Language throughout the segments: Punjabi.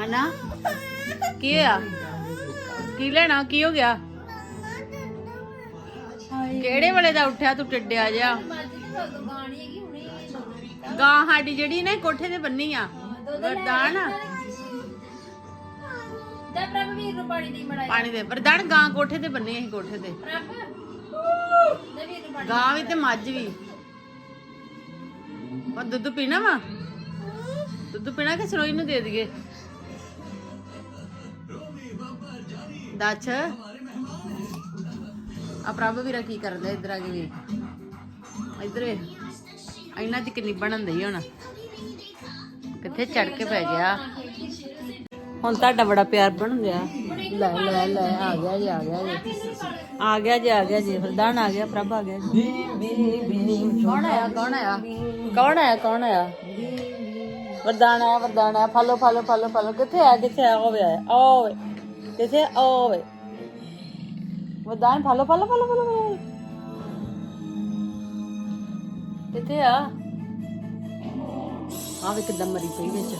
ਹਨਾ? ਕੀ ਹੋਇਆ? ਕੀ ਲੈਣਾ? ਕੀ ਹੋ ਗਿਆ? ਕਿਹੜੇ ਵੇਲੇ ਦਾ ਉੱਠਿਆ ਤੂੰ ਟਿੱਡਿਆ ਜਿਹਾ? ਗਾਂ ਸਾਡੀ ਜਿਹੜੀ ਨਾ ਕੋਠੇ ਤੇ ਬੰਨੀ ਆ। ਵਰਦਾਨ ਤੇ ਪ੍ਰਭ ਨੂੰ ਪਾਣੀ ਦੀ। ਮੜਾਈ ਪਾਣੀ ਦੇ ਵਰਦਾਨ ਗਾਂ ਕੋਠੇ ਤੇ ਬੰਨੀ ਅਸੀਂ ਕੋਠੇ ਤੇ। ਗਾਂ ਵੀ ਤੇ ਮੱਝ ਵੀ। ਉਹ ਦੁੱਧ ਪੀਣਾ ਵਾ? ਦੁੱਧ ਪੀਣਾ ਕਿ ਸਰੋਈ ਨੂੰ ਦੇ ਦਈਏ? ਦੱਸ ਆ ਪ੍ਰਭ ਵੀਰਾ ਕੀ ਕਰਦਾ ਇੱਧਰ ਆ ਕੇ ਵੇਖ। ਇੱਧਰ ਵੇਖ। ਇਹਨਾਂ ਦੀ ਕਿੰਨੀ ਬਣਨ ਦਈ ਹੁਣ। ਕਿੱਥੇ ਚੜ ਕੇ ਪੈ ਗਿਆ। ਹੁਣ ਤੁਹਾਡਾ ਬੜਾ ਪਿਆਰ ਬਣ ਗਿਆ। ਲੈ ਲੈ ਲੈ, ਆ ਗਿਆ ਜੀ, ਆ ਗਿਆ ਜੀ। ਆ ਗਿਆ ਜੀ, ਆ ਗਿਆ ਜੀ। ਵਰਦਾਨ ਆ ਗਿਆ, ਪ੍ਰਭ ਆ ਗਿਆ ਕੌਣ ਆਇਆ ਕੌਣ ਆਇਆ? ਕੌਣ ਆਇਆ ਕੌਣ ਆਇਆ? ਵਰਦਾਨ ਆਇਆ ਵਰਦਾਨ ਆਇਆ। ਫਾਲੋ ਫਾਲੋ ਫਾਲੋ ਫਾਲੋ ਕਿੱਥੇ ਆ ਕਿੱਥੇ ਆ ਹੋਵੇ ਆਇਆ। ਓਏ ਕਿੱਥੇ ਓਏ Vardaan follow follow follow follow follow. ਕਿੱਥੇ ਆ ਆ ਵੀ ਕਿੱਦਾਂ ਮਰੀ ਪਈ ਵਿੱਚ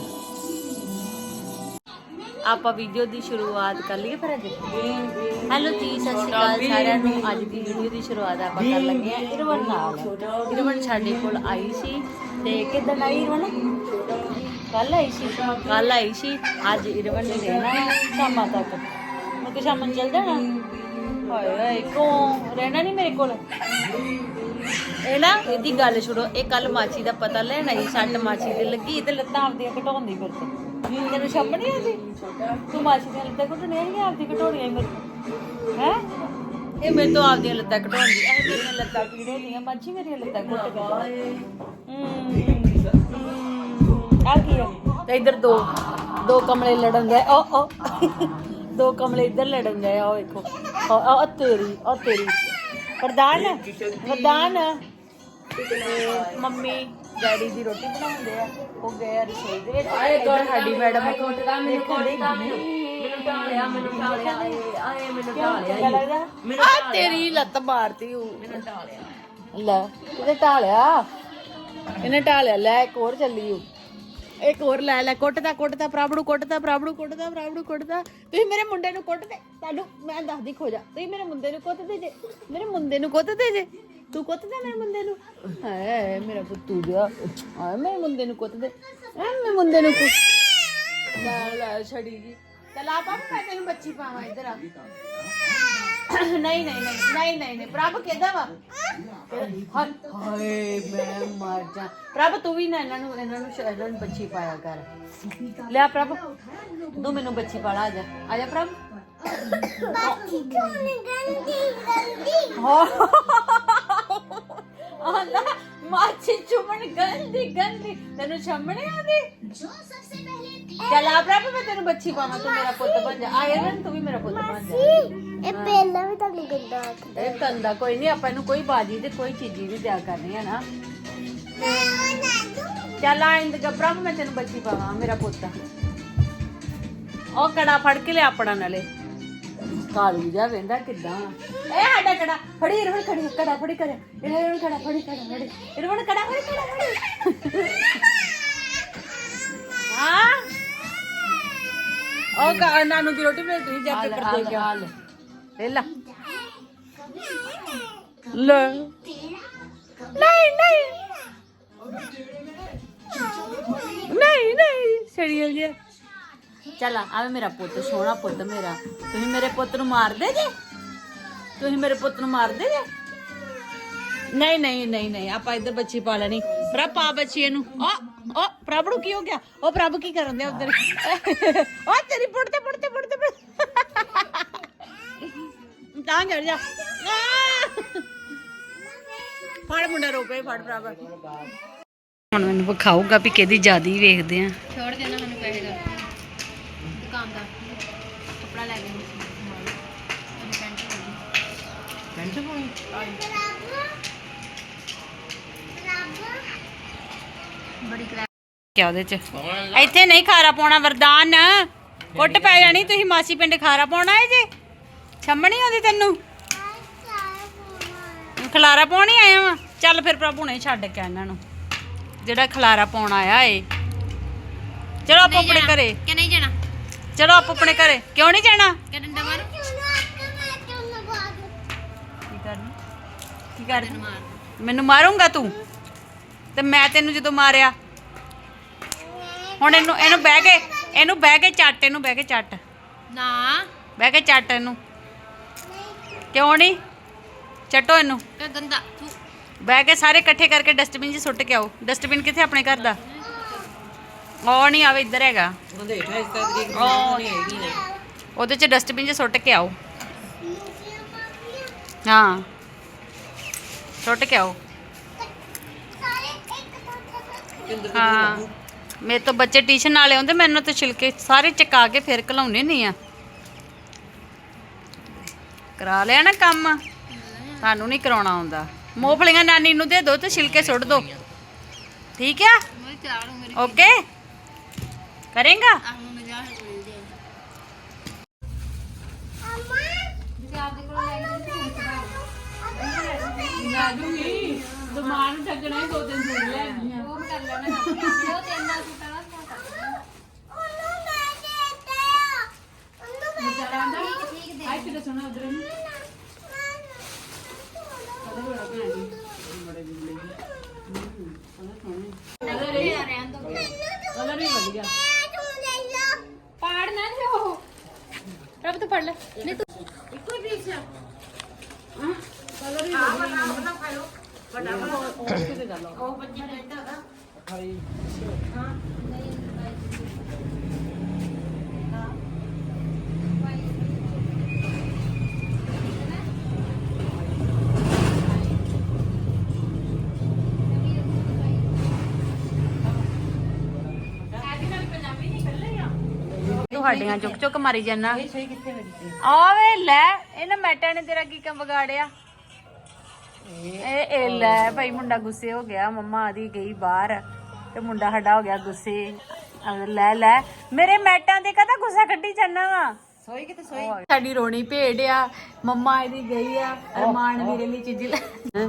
ਆਪਾਂ ਵੀਡੀਓ ਦੀ ਸ਼ੁਰੂਆਤ ਕਰ ਲਈਏ ਫਿਰ ਅੱਜ। ਹੈਲੋ ਜੀ ਸਤਿ ਸ਼੍ਰੀ ਅਕਾਲ ਸਾਰਿਆਂ ਨੂੰ। ਅੱਜ ਦੀ ਵੀਡੀਓ ਦੀ ਸ਼ੁਰੂਆਤ ਆਪਾਂ ਕਰਨ ਲੱਗੇ ਆ ਇਰਵਨ ਨਾਲ। ਇਰਵਨ ਸਾਡੇ ਕੋਲ ਆਈ ਸੀ। ਤੇ ਕਿਦਾਂ ਆਈ ਇਰਵਨ ਕੱਲ ਆਈ ਸੀ। ਕੱਲ ਆਈ ਸੀ। ਅੱਜ ਇਰਵਨ ਨੇ ਰਹਿਣਾ ਹੈ ਸ਼ਾਮਾਂ ਤੱਕ। ਮੈਂ ਕਿ ਸ਼ਾਮਾਂ ਨੂੰ ਜਾਣਾ। ਹਾਏ ਹਾਏ ਕਿਉਂ ਰਹਿਣਾ ਨਹੀਂ ਮੇਰੇ ਕੋਲ। ਇਹ ਨਾ, ਇਹਦੀ ਗੱਲ ਛੋੜੋ ਇਹ ਕੱਲ ਮਾਚੀ ਦਾ ਪਤਾ ਲੈਣਾ ਆਈ, ਸੱਟ ਮਾਚੀ ਤੇ ਲੱਗੀ ਤੇ ਲੱਤਾਂ ਆਪਦੀਆਂ ਘਟਾਉਂਦੀ ਫਿਰ ਤੇ। ਤੈਨੂੰ ਸ਼ੱਪ ਨਹੀਂ ਆਦੀ ਤੂੰ ਮਾਚੀ ਦੀਆਂ ਲੱਤਾਂ ਘਟਣੀਆਂ ਨਹੀਂ ਆਪਦੀ ਘਟਾਉਣੀਆਂ ਮੇਰੇ ਹੈ? ਇਹ ਮੇਰੇ ਤੋਂ ਆਪਦੀਆਂ ਲੱਤਾਂ ਘਟਾਉਂਦੀ ਐ ਮੇਰੀਆਂ ਲੱਤਾਂ ਪੀੜ ਹੁੰਦੀਆਂ ਮਾਚੀ ਮੇਰੀਆਂ ਲੱਤਾਂ ਘੁੱਟ ਗਈਆਂ। ਆ ਕੀ ਆ? ਤੇ ਇੱਧਰ ਦੋ ਦੋ ਕਮਲੇ ਲੜਨ ਗਏ ਓ ਓ। ਦੋ ਕਮਲੇ ਇੱਧਰ ਲੜਨ ਗਏ ਆ ਵੇਖੋ। ਆ ਆ ਤੇਰੀ ਆ ਤੇਰੀ। ਪ੍ਰਧਾਨ ਪ੍ਰਧਾਨ। ਤੇ ਮੰਮੀ ਡੈਡੀ ਦੀ ਰੋਟੀ ਬਣਾਉਂਦੇ ਆ। ਉਹ ਗਏ ਆ ਰਸੋਈ ਦੇ ਵਿੱਚ। ਇੱਧਰ ਸਾਡੀ ਮੈਡਮ ਕੋਟਦਾ ਮੈਨੂੰ ਕੋਟਦਾ ਮੈਨੂੰ ਢਾਲਿਆ ਮੈਨੂੰ ਢਾਲਿਆ ਆਏ ਮੈਨੂੰ ਢਾਲਿਆ ਆ ਤੇਰੀ ਲੱਤ ਮਾਰਤੀ ਉਹ। ਮੈਨੂੰ ਢਾਲਿਆ ਲੈ ਇਹਨੇ ਢਾਲਿਆ ਇਹਨੇ ਢਾਲਿਆ ਲੈ ਇੱਕ ਹੋਰ ਚੱਲੀ ਉਹ। ਇੱਕ ਹੋਰ ਲੈ ਲੈ, ਕੁੱਟਦਾ ਕੁੱਟਦਾ ਪ੍ਰਾਬੜੂ ਕੁੱਟਦਾ ਪ੍ਰਾਬੜੂ ਕੁੱਟਦਾ ਪ੍ਰਾਬੜੂ ਕੁੱਟਦਾ। ਤੁਸੀਂ ਮੇਰੇ ਮੁੰਡੇ ਨੂੰ ਕੁੱਟਦੇ? ਤੁਹਾਨੂੰ ਮੈਂ ਦੱਸਦੀ, ਖੋ ਜਾ। ਤੁਸੀਂ ਮੇਰੇ ਮੁੰਡੇ ਨੂੰ ਕੁੱਟਦੇ ਜੇ? ਮੇਰੇ ਮੁੰਡੇ ਨੂੰ ਕੁੱਟਦੇ ਜੇ? ਤੂੰ ਕੁੱਟਦਾ ਮੇਰੇ ਮੁੰਡੇ ਨੂੰ? ਹਾਏ, ਮੇਰਾ ਪੁੱਤੂ ਜਾ ਹਾਏ, ਮੇਰੇ ਮੁੰਡੇ ਨੂੰ ਕੁੱਟਦੇ। ਐ ਮੇਰੇ ਮੁੰਡੇ ਨੂੰ ਕੁੱਟ ਲੈ ਲੈ, ਛੜੀ ਜੀ। ਚਲ ਆ ਪਾਪਾ ਮੈਂ ਤੈਨੂੰ ਬੱਚੀ ਪਾਵਾਂ ਇੱਧਰ ਆ। ਨਹੀਂ ਨਹੀਂ ਨਹੀਂ ਨਹੀਂ ਨਹੀਂ ਨਹੀਂ। ਪ੍ਰਭ ਕਿਹਦਾ ਵਾ? ਹਾਏ ਹਾਏ ਮੈਂ ਮਰ ਜਾ। ਪ੍ਰਭ ਤੂੰ ਵੀ ਨਾ ਇਹਨਾਂ ਨੂੰ ਇਹਨਾਂ ਨੂੰ ਸ਼- ਇਹਨਾਂ ਨੂੰ ਬੱਚੀ ਪਾਇਆ ਕਰ। ਲਿਆ ਪ੍ਰਭ ਤੂੰ ਮੈਨੂੰ ਬੱਚੀ ਪਾਲਾ ਆ ਜਾ। ਆ ਜਾ ਪ੍ਰਭ। ਆਂਦਾ ਮਾਛੀ ਚੁੰਮਣ ਗੰਦੀ ਗੰਦੀ। ਤੈਨੂੰ ਛੰਮਣੇ ਆਉਂਦੀ ਚੱਲ ਆ ਪ੍ਰਭ ਮੈਂ ਤੈਨੂੰ ਬੱਚੀ ਪਾਵਾਂ ਤੂੰ ਮੇਰਾ ਪੁੱਤ ਬਣ ਜਾ। ਆਇਆ ਨਾ ਤੂੰ ਵੀ ਮੇਰਾ ਪੁੱਤ ਬਣ ਜਾ। ਇਹ ਪਹਿਲਾਂ ਵੀ ਤੁਹਾਨੂੰ ਗੰਦਾ ਆਖਦਾ ਇਹ ਕੰਦਾ ਕੋਈ ਨਹੀਂ ਆਪਾਂ ਇਹਨੂੰ ਕੋਈ ਬਾਜੀ ਤੇ ਕੋਈ ਚੀਜ਼ੀ ਨਹੀਂ ਤਿਆਰ ਕਰਨੀ ਹੈ ਨਾ। ਚੱਲ ਆ ਇੰਦ ਪ੍ਰਭ ਮੈਂ ਤੈਨੂੰ ਬੱਚੀ ਪਾਵਾਂ ਮੇਰਾ ਪੁੱਤ। ਉਹ ਕੜਾ ਫੜ ਕੇ ਲਿਆ ਆਪਣਾ ਨਾਲੇ। ਕਾਲੀ ਜਾ ਵੇਂਦਾ ਕਿਦਾਂ ਇਹ ਸਾਡਾ ਕੜਾ ਫੜੀ ਰਵਣ ਖੜੀ ਕੜਾ ਫੜੀ ਕਰ ਇਹ ਰਵਣ ਕੜਾ ਫੜੀ ਕੜਾ ਫੜੀ। ਰਵਣ ਕੜਾ ਫੜੀ ਕੜਾ ਫੜੀ। ਹਾਂ? ਉਹ ਕਾ ਨਾਨੂ ਦੀ ਰੋਟੀ ਬਣਾ ਤੁਸੀਂ ਜਾ ਕੇ ਕਰਦੇ ਕਿਆ ਲੈ ਲਾ ਲੈ ਨਹੀਂ ਨਹੀਂ ਨਹੀਂ ਨਹੀਂ ਸੜੀਲ ਜੀ ਚੱਲ ਆਵੇ ਮੇਰਾ ਪੁੱਤ ਸੋਹਣਾ ਪੁੱਤ ਮੇਰਾ ਤੁਸੀਂ ਮੇਰੇ ਪੁੱਤ ਨੂੰ ਮਾਰਦੇ ਜੇ ਤੁਸੀਂ ਮੇਰੇ ਪੁੱਤ ਨੂੰ ਮਾਰਦੇ ਜੇ ਨਹੀਂ ਨਹੀਂ ਨਹੀਂ ਨਹੀਂ ਆਪਾਂ ਇੱਧਰ ਬੱਚੀ ਪਾ ਲੈਣੀ ਪ੍ਰਭ ਪਾ ਬੱਚੀ ਇਹਨੂੰ ਓ ਓ ਪ੍ਰਭ ਨੂੰ ਕੀ ਹੋ ਗਿਆ ਉਹ ਪ੍ਰਭ ਕੀ ਕਰਨ ਦਿਆ ਉਧਰ ਓ ਤੇਰੀ ਪੁੱਟਦੇ ਪੁੱਟਦੇ ਪੁੱਟਦੇ ਤਾਂ ਚੜ ਜਾ। ਆਹ! ਫੜ ਮੁੰਡਾ ਰੋਪੇ ਫੜ ਪ੍ਰਭ ਹੁਣ ਮੈਨੂੰ ਵਿਖਾਊਗਾ ਵੀ ਕਿਹਦੀ ਜਿਆਦੀ ਵੇਖਦੇ ਆ। ਛੋੜ ਦੇਣਾ ਮੈਨੂੰ ਕਹੇਗਾ ਦੁਕਾਨ ਦਾ। ਕੱਪੜਾ ਲੈ ਕੇ ਪੈਂਟ ਬੜੀ ਕਰਾ ਕਿਆ ਉਹਦੇ ਚ? ਇੱਥੇ ਨਹੀਂ ਖਾਰਾ ਪਾਉਣਾ ਵਰਦਾਨ। ਕੁੱਟ ਪੈ ਜਾਣੀ ਤੁਸੀਂ ਮਾਸੀ ਪਿੰਡ ਖਾਰਾ ਪਾਉਣਾ ਏ ਜੀ? ਛੰਮਣੀ ਆਉਂਦੀ ਤੈਨੂੰ? ਖਲਾਰਾ ਪਾਉਣ ਹੀ ਆਇਆ ਵਾ। ਚੱਲ ਫਿਰ ਪ੍ਰਭੂ ਨੇ ਛੱਡ ਕੇ ਆ ਇਹਨਾਂ ਨੂੰ। ਜਿਹੜਾ ਖਲਾਰਾ ਪਾਉਣ ਆਇਆ ਏ। ਚਲੋ ਆਪੋ ਆਪਣੇ ਘਰੇ। ਕਿ ਨਹੀਂ ਜਾਣਾ? ਚਲੋ ਆਪ ਆਪਣੇ ਘਰੇ। ਕਿਉਂ ਨਹੀਂ ਜਾਣਾ? ਕਿ ਡੰਡਾ ਮਾਰ? ਕੀ ਕਰਨੀ ਕੀ ਕਰਨੀ ਮਾਰ ਮੈਨੂੰ ਮਾਰੂੰਗਾ ਤੂੰ? ਤੇ ਮੈਂ ਤੈਨੂੰ ਜਦੋਂ ਮਾਰਿਆ। ਹੁਣ ਇਹਨੂੰ ਇਹਨੂੰ ਬਹਿ ਕੇ ਇਹਨੂੰ ਬਹਿ ਕੇ ਚੱਟ ਇਹਨੂੰ ਬਹਿ ਕੇ ਚੱਟ। ਨਾ। ਬਹਿ ਕੇ ਚੱਟ ਇਹਨੂੰ। ਕਿਉਂ ਨਹੀਂ? ਚੱਟੋ ਇਹਨੂੰ। ਕਿ ਗੰਦਾ। ਤੂੰ ਬਹਿ ਕੇ ਸਾਰੇ ਇਕੱਠੇ ਕਰਕੇ ਡਸਟਬਿਨ 'ਚ ਸੁੱਟ ਕੇ ਆਓ। ਡਸਟਬਿਨ ਕਿੱਥੇ ਆਪਣੇ ਘਰ ਦਾ? ਉਹ ਨਹੀਂ ਆਵੇ ਇੱਧਰ ਹੈਗਾ। ਉਹ ਉਹਦੇ 'ਚ ਡਸਟਬਿਨ 'ਚ ਸੁੱਟ ਕੇ ਆਓ। ਹਾਂ। ਸੁੱਟ ਕੇ ਆਓ। ਹਾਂ। ਮੇਰੇ ਤੋਂ ਬੱਚੇ ਟਿਊਸ਼ਨ ਵਾਲੇ ਆਉਂਦੇ ਮੈਨੂੰ ਤਾਂ ਛਿਲਕੇ ਸਾਰੇ ਚਕਾ ਕੇ ਫਿਰ ਘਲਾਉਣੇ ਨਹੀਂ ਆ। ਕਰਾ ਲਿਆ ਨਾ ਕੰਮ। ਤੁਹਾਨੂੰ ਨਹੀਂ ਕਰਾਉਣਾ ਆਉਂਦਾ। ਮੂੰਗਫਲੀਆਂ ਨਾਨੀ ਨੂੰ ਦੇ ਦਿਓ ਤੇ ਛਿਲਕੇ ਸੁੱਟ ਦਿਓ ਠੀਕ ਆ? ਮੈਂ ਚਾਰ ਮੇਰੀ ਓਕੇ ਕਰੇਗਾ? ਆਹ ਮੈਂ ਜਾ ਮਿਲ ਜੇ ਜੇ ਆਪਦੇ ਕੋਲ ਲੈ ਕੇ ਦਮਾਨ ਠੱਗਣਾ ਹੀ ਦੋ ਦਿਨ ਸੁਣ ਲੈ ਉਹ ਕਰ ਲੈਣਾ। ਉਹ ਤੇਰੇ ਨਾਲ ਸੁੱਟਾ ਨਾ ਤਾਂ ਕਰ ਦੇਣਾ। ਠੀਕ ਠੀਕ ਦੇ ਆਈ ਕਿਤੇ ਸੁਣਾ ਉਧਰ ਇਹ ਆ ਰਹਿਣ ਦੋ ਕਲਰ ਵੀ ਵਧੀਆ ਪਾੜ ਨਾ ਲਿਓ ਰੱਬ ਤੂੰ ਪੜ ਲੈ ਨਹੀਂ ਤੂੰ ਇੱਕੋ ਹੀ ਪੀਸ ਆ ਉਹ ਬੱਚੀ ਬੈਠਾ ਹੈਗਾ ਤੁਹਾਡੀਆਂ ਚੁੱਕ ਚੁੱਕ ਮਾਰੀ ਜਾਨਾ। ਆ ਵੇ ਲੈ ਇਹਨਾਂ ਮੈਟਾਂ ਨੇ ਤੇਰਾ ਕੀ ਕੰਮ ਵਿਗਾੜਿਆ? ਇਹ ਇਹ ਲੈ ਭਾਈ ਮੁੰਡਾ ਗੁੱਸੇ ਹੋ ਗਿਆ ਮੰਮਾ ਆਦੀ ਗਈ ਬਾਹਰ ਤੇ ਮੁੰਡਾ ਸਾਡਾ ਹੋ ਗਿਆ ਗੁੱਸੇ। ਲੈ ਲੈ ਮੇਰੇ ਮੈਟਾਂ ਤੇ ਕਦਾ ਗੁੱਸਾ ਕੱਢੀ ਜਾਨਾ ਵਾ? ਸੋਈ ਕਿਤੇ ਸੋਈ? ਸਾਡੀ ਰੋਣੀ ਭੇਡ ਆ ਮੰਮਾ ਇਹਦੀ ਗਈ ਆ ਅਰਮਾਨ ਵੀਰੇ ਲਈ ਚੀਜ਼ ਲੈ।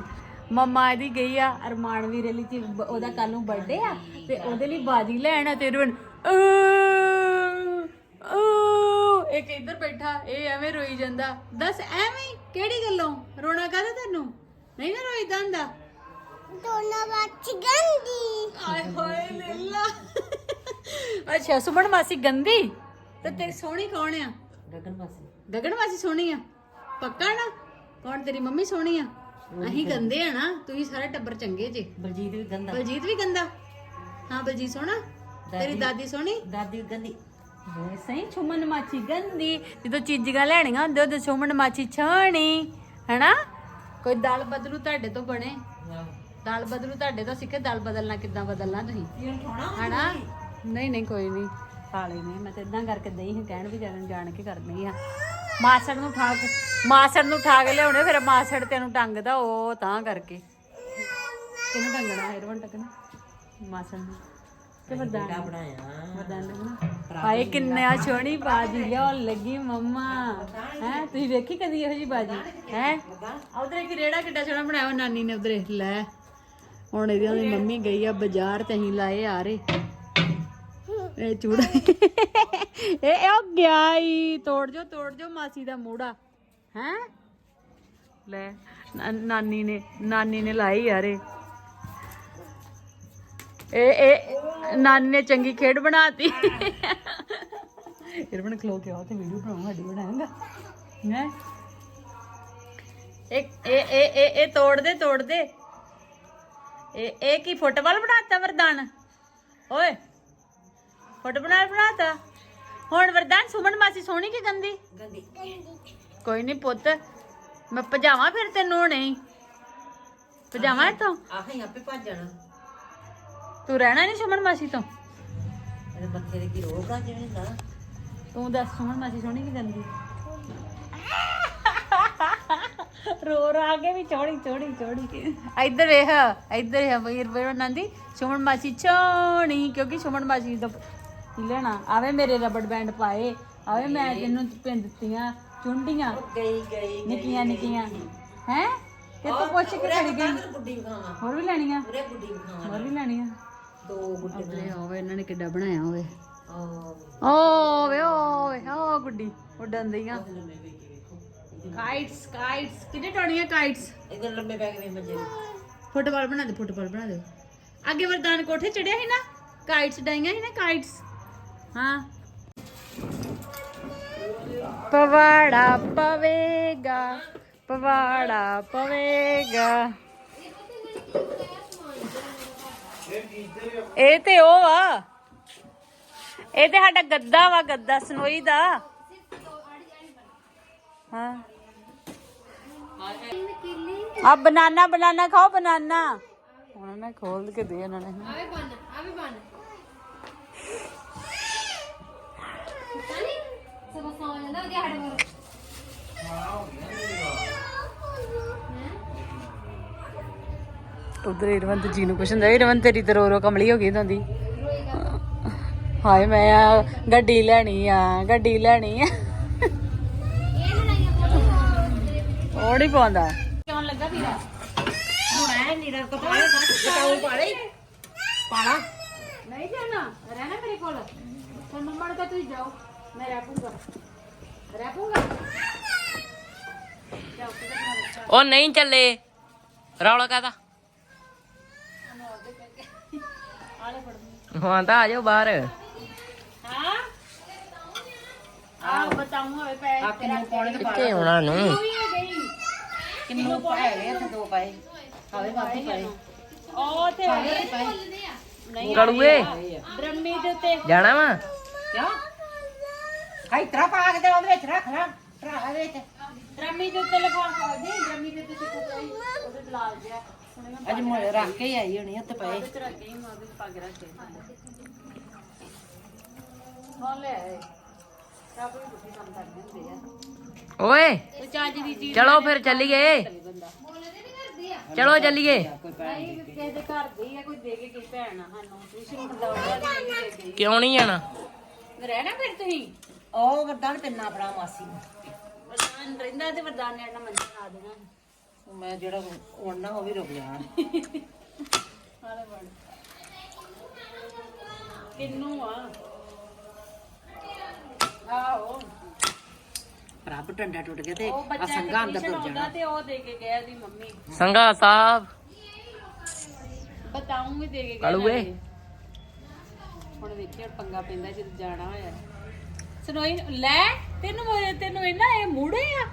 ਮੰਮਾ ਇਹਦੀ ਗਈ ਆ ਅਰਮਾਨ ਵੀਰੇ ਲਈ ਉਹਦਾ ਕੱਲ ਨੂੰ ਬਰਥਡੇ ਆ ਤੇ ਉਹਦੇ ਲਈ ਬਾਜੀ ਲੈਣ ਤੇ ਰੋਣ ਇੱਕ ਇੱਧਰ ਬੈਠਾ ਇਹ ਐਵੇਂ ਰੋਈ ਜਾਂਦਾ। ਦੱਸ ਐਵੇਂ? ਹੀ? ਕਿਹੜੀ ਗੱਲੋਂ? ਰੋਣਾ ਕਾਹਦਾ ਤੈਨੂੰ? ਨਹੀਂ ਨਾ ਰੋਈਦਾ ਹੁੰਦਾ। ਆਏ ਹੋਏ ਲੱਲਾ। ਅੱਛਾ ਸੁਮਨ ਮਾਸੀ ਗੰਦੀ? ਤੇ ਤੇਰੀ ਸੋਹਣੀ ਕੌਣ ਆ? ਗਗਨ ਮਾਸੀ। ਗਗਨ ਮਾਸੀ ਸੋਹਣੀ ਆ? ਪੱਕਾ ਨਾ? ਕੌਣ ਤੇਰੀ ਮੰਮੀ ਸੋਹਣੀ ਆ? ਅਸੀਂ ਗੰਦੇ ਆ ਨਾ ਤੁਸੀਂ ਸਾਰੇ ਟੱਬਰ ਚੰਗੇ ਜੇ। ਬਲਜੀਤ ਵੀ ਗੰਦਾ। ਬਲਜੀਤ ਵੀ ਗੰਦਾ? ਹਾਂ ਬਲਜੀਤ ਸੋਹਣਾ? ਤੇਰੀ ਦਾਦੀ ਸੋਹਣੀ? ਦਾਦੀ ਵੀ ਗੰਦੀ। ਹੋਏ ਸਹੀ ਸੁਮਨ ਮਾਚੀ ਗੰਦੀ ਜਦੋਂ ਚੀਜ਼ਾਂ ਲੈਣੀਆਂ ਹੁੰਦੇ ਉਹਦੇ ਸੁਮਨ ਮਾਚੀ ਛਾਣੀ ਹੈਨਾ? ਕੋਈ ਦਾਲ ਬਦਲੂ ਤੁਹਾਡੇ ਤੋਂ ਬਣੇ? ਦਾਲ ਬਦਲੂ ਤੁਹਾਡੇ ਤੋਂ ਸਿੱਖੇ ਦਾਲ ਬਦਲਣਾ ਕਿੱਦਾਂ ਬਦਲਣਾ ਤੁਸੀਂ? ਹੈਨਾ? ਨਹੀਂ ਨਹੀਂ ਕੋਈ ਨਹੀਂ। ਸਾਲੇ ਨੇ ਮੈਂ ਤਾਂ ਇਦਾਂ ਕਰਕੇ ਦਈ ਹਾਂ ਕਹਿਣ ਵੀ ਜਾਣ ਜਾਣ ਕੇ ਕਰਨੀ ਆ ਮਾਸੜ ਨੂੰ ਠਾਕ ਮਾਸੜ ਨੂੰ ਠਾਕ ਲਿਆਉਣੇ ਫਿਰ ਮਾਸੜ ਤੈਨੂੰ ਟੰਗਦਾ ਉਹ ਤਾਂ ਕਰਕੇ। ਕਿਹਨੂੰ ਟੰਗਣਾ ਹੈਰਵਨ ਟੰਗਣਾ ਮਾਸੜ ਨੂੰ। ਤੇ ਵਰਦਾਨ ਬਣਾਇਆ। ਵਰਦਾਨ ਲੱਗਣਾ ਹਾਏ ਕਿੰਨਾ ਸੋਹਣੀ ਬਾਜੀ ਲਿਆਉਣ ਲੱਗੀ ਮੰਮਾ। ਹੈ ਤੁਸੀਂ ਵੇਖੀ ਕਦੀ ਇਹੋ ਜੀ ਬਾਜੀ? ਹੈ? ਉਧਰ ਇੱਕ ਰੇੜਾ ਕਿੱਡਾ ਸੋਹਣਾ ਬਣਾਇਆ ਉਹ ਨਾਨੀ ਨੇ ਉਧਰ ਲੈ। ਹੁਣ ਇਹਦੀ ਉਹਦੀ ਮੰਮੀ ਗਈ ਆ ਬਾਜ਼ਾਰ ਤੇ ਅਸੀਂ ਲਾਏ ਆ ਰੇ। ਇਹ ਚੂੜਾ। ਇਹ ਇਹ ਉਹ ਗਿਆ ਈ। ਤੋੜ ਜੋ ਤੋੜ ਜੋ ਮਾਸੀ ਦਾ ਮੂੜਾ। ਹੈ? ਲੈ ਨਾ- ਨਾਨੀ ਨੇ ਨਾਨੀ ਨੇ ਲਾਈ ਯਾਰ ਇਹ ਇਹ ਨਾਨੀ ਨੇ ਚੰਗੀ ਖੇਡ ਬਣਾਤੀ। ਇਰਵਣ ਖਲੋ ਕੇ ਆਓ ਤੇ ਵੀਡੀਓ ਬਣਾਉਂ ਸਾਡੀ ਬਣਾਏਗਾ। ਹੈ? ਇੱਕ ਇਹ ਇਹ ਇਹ ਇਹ ਤੋੜ ਦੇ ਤੋੜ ਦੇ ਇਹ ਇਹ ਕੀ ਫੁੱਟਬਾਲ ਬਣਾਤਾ ਵਰਦਾਨ? ਓਏ ਫੁੱਟਬਾਲ ਬਣਾਤਾ? ਹੁਣ ਵਰਦਾਨ ਸੁਮਨ ਮਾਸੀ ਸੋਹਣੀ ਕਿ ਗੰਦੀ? ਗੰਦੀ। ਕੋਈ ਨਹੀਂ ਪੁੱਤ ਮੈਂ ਭਜਾਵਾਂ ਫਿਰ ਤੈਨੂੰ ਨਹੀਂ ਭਜਾਵਾਂ ਇੱਥੋਂ? ਆਹੀਂ ਆਪੇ ਭੱਜ ਜਾਣਾ। ਤੂੰ ਰਹਿਣਾ ਨਹੀਂ ਸੁਮਨ ਮਾਸੀ ਤੋਂ? ਇਹਦੇ ਮੱਥੇ ਦੇ ਕੀ ਰੋਗ ਆ ਜਿਵੇਂ ਦਾ? ਤੂੰ ਦੱਸ ਸੁਮਨ ਮਾਸੀ ਸੋਹਣੀ ਕਿ ਗੰਦੀ ਰੋ ਰੋ ਆਗੇ ਵੀ ਚੋੜੀ ਚੋੜੀ ਚੋੜੀ। ਇੱਧਰ ਵੇਖ ਇੱਧਰ ਹੈ ਵੀਰ ਵੀਰ ਨੰਦੀ ਸੁਮਨ ਮਾਸੀ ਚੋਣੀ ਕਿਉਂਕਿ ਸੁਮਨ ਮਾਸੀ ਦਾ ਲੈਣਾ? ਆਵੇ ਮੇਰੇ ਰਬੜ ਬੈਂਡ ਪਾਏ ਆਵੇ ਮੈਂ ਤੈਨੂੰ ਪਿੰਨ ਦਿੱਤੀਆਂ ਚੁੰਡੀਆਂ। ਗਈ ਗਈ ਨਿੱਕੀਆਂ ਨਿੱਕੀਆਂ। ਹੈ? ਤੇ ਤੂੰ ਪੁੱਛ ਕੇ ਖੜੀ ਗਈ। ਹੋਰ ਵੀ ਲੈਣੀਆਂ? ਹੋਰ ਵੀ ਲੈਣੀਆਂ। ਦੋ ਗੁੱਡੇ ਤੇ ਹੋਵੇ ਇਹਨਾਂ ਨੇ ਕਿੱਡਾ ਬਣਾਇਆ ਹੋਵੇ। ਉਹ ਓ ਵੇ ਓ ਗੁੱਡੀ ਉੱਡਣ ਦੀਆਂ ਕਾਈਟਸ ਕਾਈਟਸ ਕਿੰਨੇ ਟੋਣੀਆਂ ਕਾਈਟਸ ਇਧਰ ਲੰਮੇ ਪੈ ਕੇ ਵੇ ਮੰਜੇ ਤੇ। ਫੁੱਟਬਾਲ ਬਣਾ ਦੇ ਫੁੱਟਬਾਲ ਬਣਾ ਦੇ। ਅੱਗੇ ਵਰਦਾਨ ਕੋਠੇ ਚੜਿਆ ਸੀ ਨਾ? ਕਾਈਟਸ ਡਾਈਆਂ ਸੀ ਨਾ ਕਾਈਟਸ ਹਾਂ। ਪਵਾੜਾ ਪਵੇਗਾ ਪਵਾੜਾ ਪਵੇਗਾ। ਇਹ ਤੇ ਉਹ ਆ। ਇਹ ਤੇ ਸਾਡਾ ਗੱਦਾ ਵਾ ਗੱਦਾ ਸਨੋਈ ਦਾ। ਹਾਂ। ਆ ਬਨਾਨਾ ਬਨਾਨਾ ਖਾਓ ਬਨਾਨਾ। ਉਹਨਾਂ ਨੇ ਖੋਲ ਕੇ ਦੇ ਉਹਨਾਂ ਨੇ। ਆਵੇ ਬਣ ਆਵੇ ਬਣ ਨਹੀਂ ਸਭ ਸੌ ਜਾਂਦਾ ਵਧੀਆ ਸਾਡੇ ਕੋਲ। ਉਧਰ ਰਵੰਤ ਜੀ ਨੂੰ ਕੁਛ ਹੁੰਦਾ ਰਵੰਤ ਤੇਰੀ ਤੇ ਰੋ ਰੋ ਕਮਲੀ ਹੋ ਗਈ ਹੁੰਦੀ ਹਾਏ ਮੈਂ ਆ ਗੱਡੀ ਲੈਣੀ ਆ ਗੱਡੀ ਲੈਣੀ ਆ। ਨਹੀਂ ਪਾਉਂਦਾ। ਕਿਉਂ ਲੱਗਾ ਵੀਰਾ। ਹੁਣ ਐ ਨੀਰਾ ਕੋ ਪਾਲੇ ਬਤਾਉ ਪਾਲੇ ਪਾਲਾ ਨਹੀਂ ਜਾਣਾ। ਰਹਿਣਾ ਮੇਰੇ ਕੋਲ। ਫਿਰ ਮੰਮਾ ਨੂੰ ਤੁਸੀਂ ਜਾਓ। ਮੈਂ ਰਹਿ ਪੂੰਗਾ ਰਹਿ ਪੂੰਗਾ ਉਹ ਨਹੀਂ ਚੱਲੇ। ਰੌਲਾ ਕਾਦਾ ਹਾਂ ਤਾਂ ਆ ਜਾਓ ਬਾਹਰ। ਹਾਂ? ਆ ਬਤਾਉਂ ਹੋਵੇ ਪੈ ਆ ਕਿੰਨੂੰ ਪਾਉਣੇ ਤੇ ਕਿੱਥੇ ਆਉਣਾ ਨੂੰ ਕਿੰਨੂੰ ਪਾਏ ਗਏ ਤੇ ਦੋ ਪਾਏ। ਹਾਵੇ ਵਾਧੂ ਪਾਏ ਉਹ ਤੇ ਨਹੀਂ ਗੜੂਏ। ਬ੍ਰਹਮੀ ਦੇ ਉੱਤੇ। ਜਾਣਾ ਵਾ? ਕਿਉਂ? ਹਾਈ ਤਰਾ ਪਾ ਕੇ ਤੇ ਉਹਦੇ ਵਿੱਚ ਰੱਖ ਲੈ। ਭਰਾ ਵਿੱਚ ਬ੍ਰਹਮੀ ਦੇ ਉੱਤੇ ਲਗਾ ਨਹੀਂ ਬ੍ਰਹਮੀ ਦੇ ਉੱਤੇ ਕੋਈ ਉਹਦੇ ਲਾਲ ਜਿਹਾ। ਸੁਣੇ ਮੈਂ ਅੱਜ ਮੋਏ ਰੱਖ ਕੇ ਹੀ। ਆਈ ਹੋਣੀ ਉੱਤੇ ਪਏ। ਵਿੱਚ ਰੱਖ ਗਈ ਮੈਂ ਉਹਦੇ ਚ ਪਾ ਕੇ ਰੱਖ ਕੇ ਹਾਂ ਲੈ ਆਏ। ਸਭ ਨੂੰ ਤੁਸੀਂ ਕੰਮ ਕਰਦੇ ਹੁੰਦੇ ਆ। ਓਏ ਉਹ ਚੱਜ ਦੀ ਚੀਜ਼ ਚਲੋ ਫਿਰ ਚੱਲੀਏ। ਬੰਦਾ। ਚਲੋ ਚੱਲੀਏ। ਨਹੀਂ ਕਿਸੇ ਦੇ ਘਰ ਦੀ ਆ ਕੋਈ ਦੇ ਕੇ ਕੀ ਭੈਣ ਆ ਸਾਨੂੰ ਟਿਊਸ਼ਨ ਮਰਦਾਉਂਦਾ ਨਹੀਂ ਦੇ ਗਈ ਕਿਉਂ ਨਹੀਂ ਜਾਣਾ? ਰਹਿਣਾ ਫਿਰ ਤੁਸੀਂ? ਉਹ ਵਰਦਾਨ ਪਿੰਨਾ ਫੜਾ ਮਾਸੀ ਨੂੰ। ਵਰਦਾਨ ਰਹਿੰਦਾ ਤੇ ਵਰਦਾਨ ਨੇ ਆਣਾ ਮੰਜਾ ਆ ਦੇਣਾ। ਉਹ ਮੈਂ ਜਿਹੜਾ ਉੜਨਾ ਉਹ ਵੀ ਰੁਕ ਗਿਆ ਹਾਲੇ ਬਣ। ਕਿੰਨੂ ਆ? ਆਓ ਰੱਬ ਟੰਡਾ ਟੁੱਟ ਗਿਆ ਤੇ ਉਹ ਆ ਬੱਚਾ ਸੰਗਾ ਅੰਦਰ ਟਿਊਸ਼ਨ ਤੁਰ ਆਉਂਦਾ ਜਾਣਾ। ਤੇ ਉਹ ਦੇ ਕੇ ਗਿਆ ਦੀ ਮੰਮੀ। ਸੰਗਾ ਸਾਹਿਬ। ਬਤਾਉਂ ਵੀ ਦੇ ਕੇ ਗਿਆ ਕਾਲੂਏ। ਨਾਲੇ। ਹੁਣ ਵੇਖੀ ਹੁਣ ਪੰਗਾ ਪੈਂਦਾ ਜਦੋਂ ਜਾਣਾ ਹੋਇਆ। ਸੁਣੋਈ ਲੈ ਤੈਨੂੰ ਤੈਨੂੰ ਇਹਨਾਂ ਇਹ ਮੂੜੇ ਆ?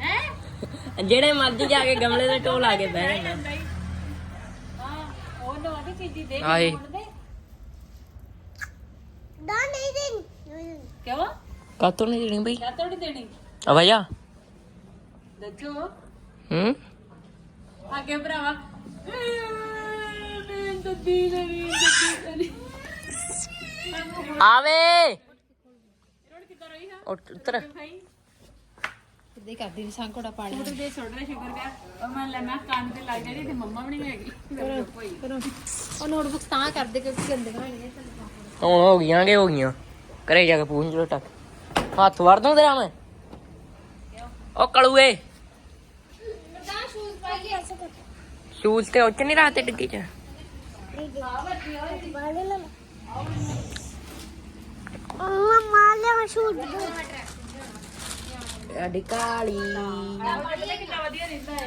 ਹੈ? ਜਿਹੜੇ ਮਰਜ਼ੀ ਜਾ ਕੇ ਗਮਲੇ ਦੇ ਢੋਲ ਆ ਕੇ ਬਹਿ ਜਾਣਾ। ਹਾਂ ਉਹ ਨੋ ਆਦੀ ਚੀਜ਼ੀ ਦੇ ਆਏ। ਦੇ ਦਾ ਨਹੀਂ ਦੇ ਕਿਉਂ? ਕਾਤੋਂ ਨਹੀਂ ਦੇਣੀ ਬਈ? ਕਿਆ ਤੋੜੀ ਦੇਣੀ? ਆ ਭਈਆ ਦੱਸੋ ਹੂੰ? ਅੱਗੇ ਭਰਾਵਾ। ਮੈਂ ਦੱਦੀ ਨਹੀਂ ਦੱਦੀ ਨਹੀਂ ਆਵੇ ਰੋੜ ਕਿੱਦਾਂ ਰਹੀ ਹਾਂ ਉੱਠ- ਉੱਤਰ। ਭਾਈ ਕਿੱਦੇ ਕਰਦੀ ਨੀ ਸੰਗ ਕੋੜਾ ਪਾਣੀ? ਤੂੰ ਦੇ ਛੋੜ ਰਿਹਾ ਸ਼ੁਕਰ ਕਰ ਉਹ ਮੈਂ ਲੈ ਮੈਂ ਕੰਨ ਤੇ ਲੱਗ ਜਾਣੀ ਤੇ ਮੰਮਾ ਵੀ ਨਹੀਂ ਹੈਗੀ। ਮੇਰੇ ਕੋਲ ਹੀ ਉਹ ਨੋਟਬੁੱਕ ਤਾਂ ਕਰਦੇ ਕਿਉਂਕਿ ਗੰਦੀਆਂ ਹੋਣਗੀਆਂ ਹੁਣ ਹੋ ਗਈਆਂ ਕਿ ਹੋ ਗਈਆਂ? ਘਰੇ ਜਾ ਕੇ ਪੂੰਝ ਲੋ ਟੱਕ। ਹੱਥ ਵੜ ਦੂੰ ਤੇਰਾ ਮੈਂ। ਉਹ ਕਲੂਏ। ਤਾਂ ਸ਼ੂਜ਼ ਪਾਈਏ ਸ਼ੂਜ਼ ਤੇ ਉੱਚ ਨਹੀਂ ਰਾਤੇ ਡਿੱਗੀ ਚ। ਲਾ ਉਹ ਮਾਲੇ ਸ਼ੂਟ ਦੋ। ਸਾਡੀ ਕਾਲੀ। ਪਤਾ ਕਿੰਨਾ ਵਧੀਆ ਰਹਿੰਦਾ ਹੈ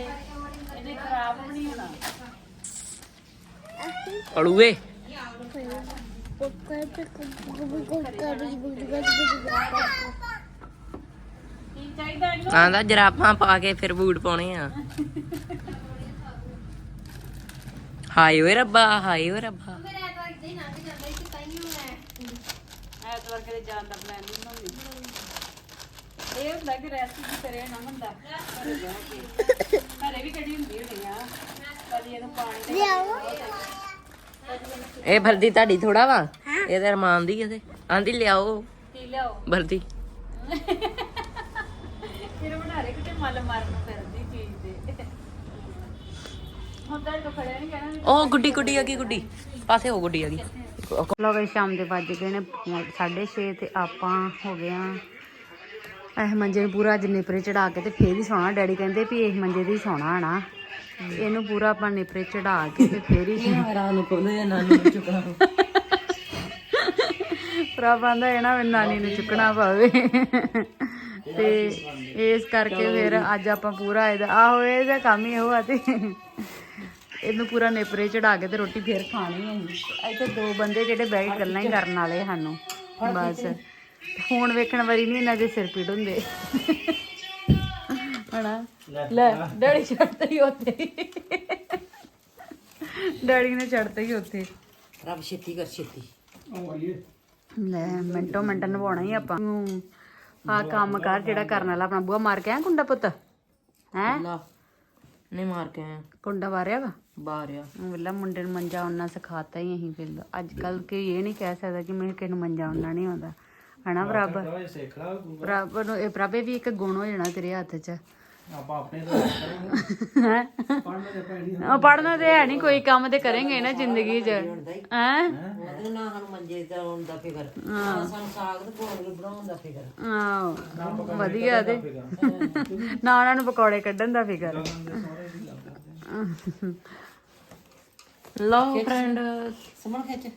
ਇਹਨੇ ਖਰਾਬ ਵੀ ਨਹੀਂ ਹੋਣਾ ਕਲੂਏ ਕੁੱਕਰ ਤੇ ਕੁੱਕਰ ਕੁੱਕਰ ਕੁੱਕਰ ਕੀ ਚਾਹੀਦਾ ਇਹਨੂੰ ਆਂਦਾ ਜਰਾਬਾਂ ਪਾ ਕੇ ਫਿਰ ਬੂਟ ਪਾਉਣੇ ਆ। ਹਾਏ ਓਏ ਰੱਬਾ ਹਾਏ ਓਏ ਰੱਬਾ। ਮੇਰੇ ਐਤਵਾਰ ਦੇ ਨਾ ਤੇ ਜਾਂਦਾ ਕਿ ਤਾਈਓ ਮੈਂ ਐਤਵਾਰ ਕਦੇ ਜਾਣ ਦਾ ਪਲਾਨ ਨਹੀਂ ਬਣਾਉਂਦੀ। ਇਹ ਹੁੰਦਾ ਕਿ ਰੈਸਟ ਵੀ ਕਰੇ ਨਾ ਹੁੰਦਾ। ਘਰੇ ਜਾ ਕੇ। ਘਰੇ ਵੀ ਕਦੀ ਹੁੰਦੀ ਹੋਣੀ ਆ। ਕਦੀ ਇਹਨੂੰ ਪਾਣੀ ਦੇ ਲਿਆਓ। ਇਹ ਵਰਦੀ ਤੁਹਾਡੀ ਥੋੜਾ ਵਾ? ਇਹ ਤੇ ਅਰਮਾਨ ਦੀ ਇਹਦੇ ਆਂਦੀ ਲਿਆਓ। ਪੀ ਲਿਆਓ? ਵਰਦੀ। ਫਿਰ ਬਣਾ ਰਹੇ ਕਿਤੇ ਮੱਲ ਮਾਰਨ ਫਿਰਦੀ ਚੀਜ਼ ਦੇ ਹੁਣ ਤਾਂ ਇਹ ਖੜਿਆ ਨਹੀਂ ਕਹਿਣਾ ਉਹ ਗੁੱਡੀ ਗੁੱਡੀ ਆ ਗਈ ਗੁੱਡੀ। ਪਾਸੇ ਹੋ ਗੁੱਡੀ ਆ ਗਈ। ਲੋ ਗਏ ਸ਼ਾਮ ਦੇ ਵੱਜ ਗਏ ਨੇ 6:30 ਤੇ ਆਪਾਂ ਹੋ ਗਏ ਆ। ਇਹ ਮੰਜੇ ਨੂੰ ਪੂਰਾ ਅੱਜ ਨੇਪਰੇ ਚੜਾ ਕੇ ਤੇ ਫੇਰ ਹੀ ਸੌਣਾ। ਡੈਡੀ ਕਹਿੰਦੇ ਵੀ ਇਹ ਮੰਜੇ ਤੇ ਹੀ ਸੌਣਾ ਹਨਾ। ਇਹਨੂੰ ਪੂਰਾ ਆਪਾਂ ਨੇਪਰੇ ਚੜਾ ਕੇ ਤੇ ਫੇਰ ਹੀ ਰਾਤ ਨੂੰ ਕੋਲੇ ਨਾ ਨੂੰ ਚੁਕਣਾ ਪ੍ਰਭ ਆਂਦਾ ਨਾ ਮੈਨੂੰ ਨਾਨੀ ਨੂੰ ਚੁੱਕਣਾ ਪਵੇ। ਤੇ ਇਸ ਕਰਕੇ ਫਿਰ ਅੱਜ ਆਪਾਂ ਪੂਰਾ ਇਹਦਾ ਆਹੋ, ਇਹਦਾ ਕੰਮ ਹੀ ਇਹੋ ਆ ਤੇ। ਇਹਨੂੰ ਪੂਰਾ ਨੇਪਰੇ ਚੜਾ ਕੇ ਤੇ ਰੋਟੀ ਫੇਰ ਖਾਣੀ ਹੈ। ਇੱਥੇ ਦੋ ਬੰਦੇ ਜਿਹੜੇ ਬਹਿ ਕੇ ਗੱਲਾਂ ਹੀ ਕਰਨ ਵਾਲੇ ਸਾਨੂੰ। ਬਸ। ਫੋਨ ਵੇਖਣ ਵਾਰੀ ਨਹੀਂ ਇਹਨਾਂ ਦੇ ਸਿਰ ਪੀੜ ਹੁੰਦੇ। ਹਣਾ ਲੈ। ਡੈਡੀ ਛੱਡਤੇ ਹੀ ਉੱਥੇ। ਡੈਡੀ ਨੇ ਛੱਡਤੇ ਹੀ ਉੱਥੇ। ਰੱਬ ਛੇਤੀ ਕਰ ਛੇਤੀ। ਲੈ ਮਿੰਟੋ ਮਿੰਟ ਨਵਾਉਣਾ ਹੀ ਆਪਾਂ। ਆ ਕੰਮ ਕਰ ਜਿਹੜਾ ਕਰਨ ਵਾਲਾ ਆਪਣਾ। ਬੂਆ ਮਾਰ ਕੇ ਆ ਕੁੰਡਾ ਪੁੱਤ? ਹੈ? ਨਹੀਂ ਮਾਰ ਕੇ ਆਇਆ। ਕੁੰਡਾ ਮਾਰਿਆ ਵਾ? ਬਾਹਰ ਆ। ਵੇਲਾ ਮੁੰਡੇ ਨੂੰ ਮੰਜਾ ਉਹਨਾਂ ਸਿਖਾਤਾ ਹੀ ਅਸੀਂ ਫਿਰ ਅੱਜ ਕੱਲ ਕੋਈ ਇਹ ਨਹੀਂ ਕਹਿ ਸਕਦਾ ਕਿ ਮੈਨੂੰ ਕਿਸੇ ਨੂੰ ਮੰਜਾ ਉਹਨਾਂ ਨਹੀਂ ਆਉਂਦਾ। ਹਨਾ ਬਰਾਬਰ ਬਰਾਬਰ ਨੂੰ ਇਹ ਬਰਾਬਰ ਵੀ ਇੱਕ ਗੁਣ ਹੋ ਜਾਣਾ ਤੇਰੇ ਹੱਥ 'ਚ। ਆਪਾਂ ਆਪਣੇ ਤੋਂ ਹੈ? ਪੜਨਾ ਤੇ ਹੈ ਨਹੀਂ ਕੋਈ ਕੰਮ ਤੇ ਕਰਾਂਗੇ ਨਾ ਜ਼ਿੰਦਗੀ 'ਚ। ਹੈ? ਨਾ ਹਨ ਮੰਜੇ ਤੇ ਆਉਣ ਦਾ ਫਿਕਰ। ਸਾਨੂੰ ਸਾਗ ਤੇ ਪਕੌੜੇ ਬਣਾਉਣ ਦਾ ਫਿਕਰ। ਆਹ ਵਧੀਆ ਤੇ। ਨਾ ਉਹਨਾਂ ਨੂੰ ਪਕੌੜੇ ਕੱਢਣ ਦਾ ਫਿਕਰ। ਲਓ ਫਰੈਂਡ ਸਮਣ ਖਿੱਚ।